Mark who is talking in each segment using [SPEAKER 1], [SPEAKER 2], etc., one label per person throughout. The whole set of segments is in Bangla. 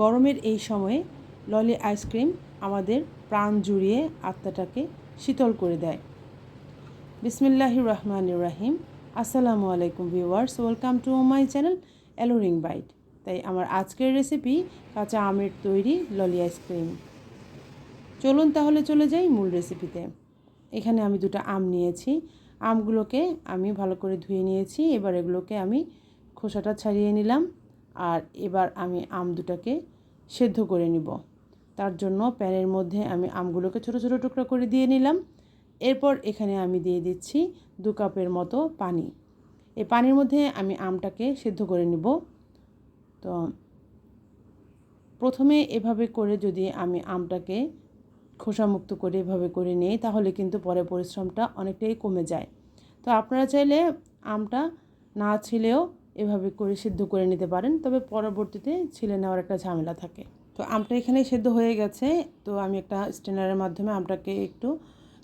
[SPEAKER 1] গরমের এই সময়ে ললি আইসক্রিম আমাদের প্রাণ জুড়িয়ে আত্মাটাকে শীতল করে দেয়। বিসমিল্লাহির রহমান রাহিম। আসসালামু আলাইকুম viewers, welcome to my channel alluring bite. তাই আমার আজকের রেসিপি কাঁচা আমের তৈরি ললি আইসক্রিম। চলুন তাহলে চলে যাই মূল রেসিপিতে। এখানে আমি দুটো আম নিয়েছি। আমগুলোকে আমি ভালো করে ধুয়ে নিয়েছি। এবার এগুলোকে আমি খোসাটা ছাড়িয়ে নিলাম। আর এবার আমি আম দুটাকে সেদ্ধ করে নিব। তার জন্য প্যানের মধ্যে আমি আমগুলোকে ছোট ছোট টুকরো করে দিয়ে নিলাম। এরপর এখানে আমি দিয়ে দিচ্ছি দু কাপের মতো পানি। এই পানির মধ্যে আমি আমটাকে সেদ্ধ করে নিব। তো প্রথমে এভাবে করে যদি আমি আমটাকে খোসামুক্ত করে এভাবে করে নিই, তাহলে কিন্তু পরে পরিশ্রমটা অনেকটাই কমে যায়। তো আপনারা চাইলে আমটা না ছিলেও এভাবে করে সিদ্ধ করে নিতে পারেন, তবে পরবর্তীতে ছিলে নেওয়ার একটা ঝামেলা থাকে। তো আমটা এখানে সেদ্ধ হয়ে গেছে, তো আমি একটা স্টেনারের মাধ্যমে আমটাকে একটু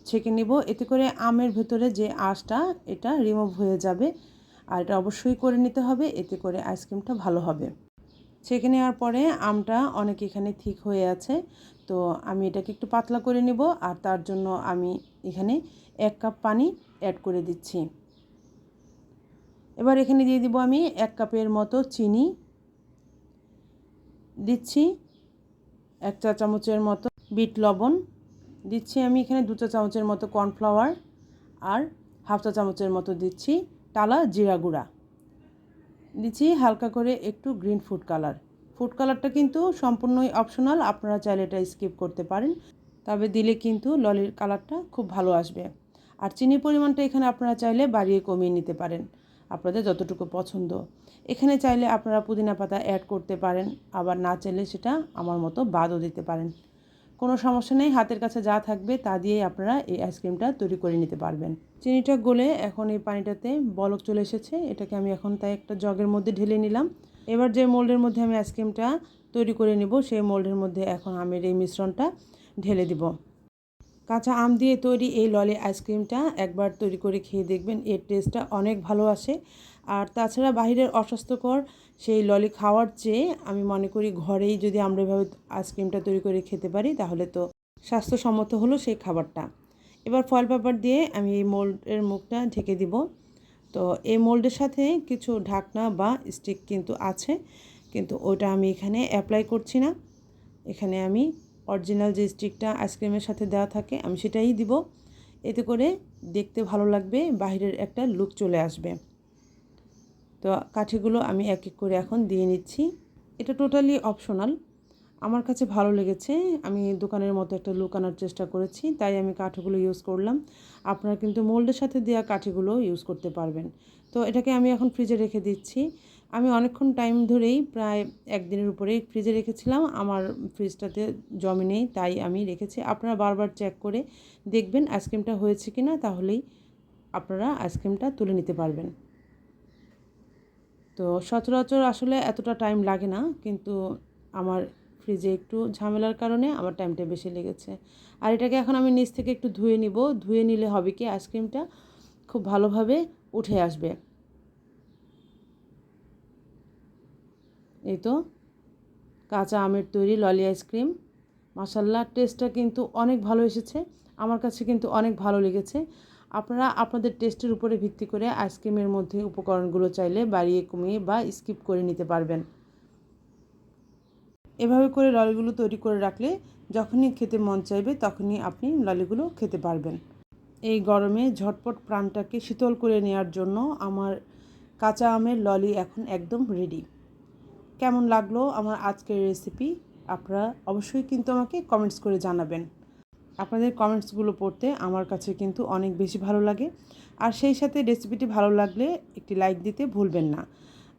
[SPEAKER 1] ছেঁকে নিব। এতে করে আমের ভেতরে যে আঁশটা, এটা রিমুভ হয়ে যাবে, আর এটা অবশ্যই করে নিতে হবে, এতে করে আইসক্রিমটা ভালো হবে। ছেঁকে নেওয়ার পরে আমটা অনেক এখানে ঠিক হয়ে আছে, তো আমি এটাকে একটু পাতলা করে নেব, আর তার জন্য আমি এখানে এক কাপ পানি অ্যাড করে দিচ্ছি। এবার এখানে দিয়ে দিব আমি এক কাপের মতো চিনি। দিচ্ছি এক চা চামচের মতো বিট লবণ। দিচ্ছি আমি এখানে দু চা চামচের মতো কর্নফ্লাওয়ার আর হাফ চা চামচের মতো দিচ্ছি টালা জিরা গুঁড়া। দিচ্ছি হালকা করে একটু গ্রিন ফুড কালার। ফুড কালারটা কিন্তু সম্পূর্ণই অপশনাল, আপনারা চাইলে এটা স্কিপ করতে পারেন। তবে দিলে কিন্তু ললির কালারটা খুব ভালো আসবে। আর চিনির পরিমাণটা এখানে আপনারা চাইলে বাড়িয়ে কমিয়ে নিতে পারেন। আপনাদের যতটুকু পছন্দ। এখানে চাইলে আপনারা পুদিনা পাতা অ্যাড করতে পারেন, আবার না চাইলে সেটা আমার মতো বাদও দিতে পারেন। কোনো সমস্যা নেই, হাতের কাছে যা থাকবে তা দিয়েই আপনারা এই আইসক্রিমটা তৈরি করে নিতে পারবেন। চিনিটা গলে এখন এই পানিটাতে বলক চলে এসেছে, এটাকে আমি এখন তাই একটা জগের মধ্যে ঢেলে নিলাম। এবার যে মোল্ডের মধ্যে আমি আইসক্রিমটা তৈরি করে নিব, সেই মোল্ডের মধ্যে এখন আমের এই মিশ্রণটা ঢেলে দিব। কাঁচা আম দিয়ে তৈরি এই ললি আইসক্রিমটা একবার তৈরি করে খেয়ে দেখবেন, এর টেস্টটা অনেক ভালো আসে। আর তাছাড়া বাহিরের অস্বাস্থ্যকর সেই ললি খাওয়ার চেয়ে আমি মনে করি ঘরেই যদি আমরা এভাবে আইসক্রিমটা তৈরি করে খেতে পারি, তাহলে তো স্বাস্থ্যসম্মত হলো সেই খাবারটা। এবার ফয়েল পেপার দিয়ে আমি এই মোল্ডের মুখটা ঢেকে দিব। তো এই মোল্ডের সাথে কিছু ঢাকনা বা স্টিক কিন্তু আছে, কিন্তু ওটা আমি এখানে অ্যাপ্লাই করছি না। এখানে আমি অরিজিনাল যে স্টিকটা আইসক্রিমের সাথে দেওয়া থাকে, আমি সেটাই দিব। এতে করে দেখতে ভালো লাগবে, বাহিরের একটা লুক চলে আসবে। তো কাঠিগুলো আমি এক এক করে এখন দিয়ে নিচ্ছি। এটা টোটালি অপশনাল। আমার কাছে ভালো লেগেছে, আমি দোকানের মতো একটা লুক আনার চেষ্টা করেছি, তাই আমি কাঠিগুলো ইউজ করলাম। আপনারা কিন্তু মোল্ডের সাথে দেওয়া কাঠিগুলো ইউজ করতে পারবেন। তো এটাকে আমি এখন ফ্রিজে রেখে দিচ্ছি। আমি অনেকক্ষণ টাইম ধরেই প্রায় একদিনের উপরেই ফ্রিজে রেখেছিলাম। আমার ফ্রিজটাতে জমে নেই, তাই আমি রেখেছি। আপনারা বারবার চেক করে দেখবেন আইসক্রিমটা হয়েছে কি না তাহলেই আপনারা আইসক্রিমটা তুলে নিতে পারবেন। তো সচরাচর আসলে এতটা টাইম লাগে না, কিন্তু আমার ফ্রিজে একটু ঝামেলার কারণে আমার টাইমটা বেশি লেগেছে। আর এটাকে এখন আমি নিচ থেকে একটু ধুয়ে নিব। ধুয়ে নিলে হবে কি আইসক্রিমটা খুব ভালোভাবে উঠে আসবে। এই তো, কাঁচা আমের তৈরি ললি আইসক্রিম। মাসাল্লাহ টেস্টটা কিন্তু অনেক ভালো এসেছে। আমার কাছে কিন্তু অনেক ভালো লেগেছে। আপনারা আপনাদের টেস্টের উপরে ভিত্তি করে আইসক্রিমের মধ্যে উপকরণগুলো চাইলে বাড়িয়ে কমিয়ে বা স্কিপ করে নিতে পারবেন। এভাবে করে ললিগুলো তৈরি করে রাখলে যখনই খেতে মন চাইবে তখনই আপনি ললিগুলো খেতে পারবেন। এই গরমে ঝটপট প্রাণটাকে শীতল করে নেওয়ার জন্য আমার কাঁচা আমের ললি এখন একদম রেডি কেমন লাগল আমার আজকের রেসিপি আপনারা অবশ্যই কিন্তু আমাকে কমেন্টস করে জানাবেন। আপনাদের কমেন্টসগুলো পড়তে আমার কাছে কিন্তু অনেক বেশি ভালো লাগে। আর সেই সাথে রেসিপিটি ভালো লাগলে একটি লাইক দিতে ভুলবেন না।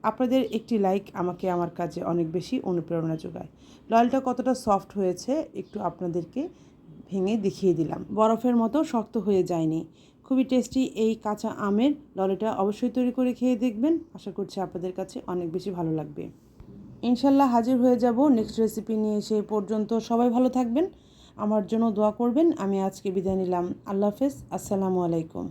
[SPEAKER 1] আপনাদের একটি লাইক আমাকে আমার কাজে অনেক বেশি অনুপ্রেরণা যোগায়। ললটা কতটা সফট হয়েছে একটু আপনাদেরকে ভেঙে দেখিয়ে দিলাম। বরফের মতো শক্ত হয়ে যায়নি। খুবই টেস্টি এই কাঁচা আমের ললিটা অবশ্যই তৈরি করে খেয়ে দেখবেন। আশা করছি আপনাদের কাছে অনেক বেশি ভালো লাগবে। ইনশাল্লাহ হাজির হয়ে যাব নেক্সট রেসিপি নিয়ে সেই পর্যন্ত। সবাই ভালো থাকবেন, আমার জন্য দোয়া করবেন, আমি আজকে বিদায় নিলাম। আল্লাহ হাফেজ, আসসালামু আলাইকুম।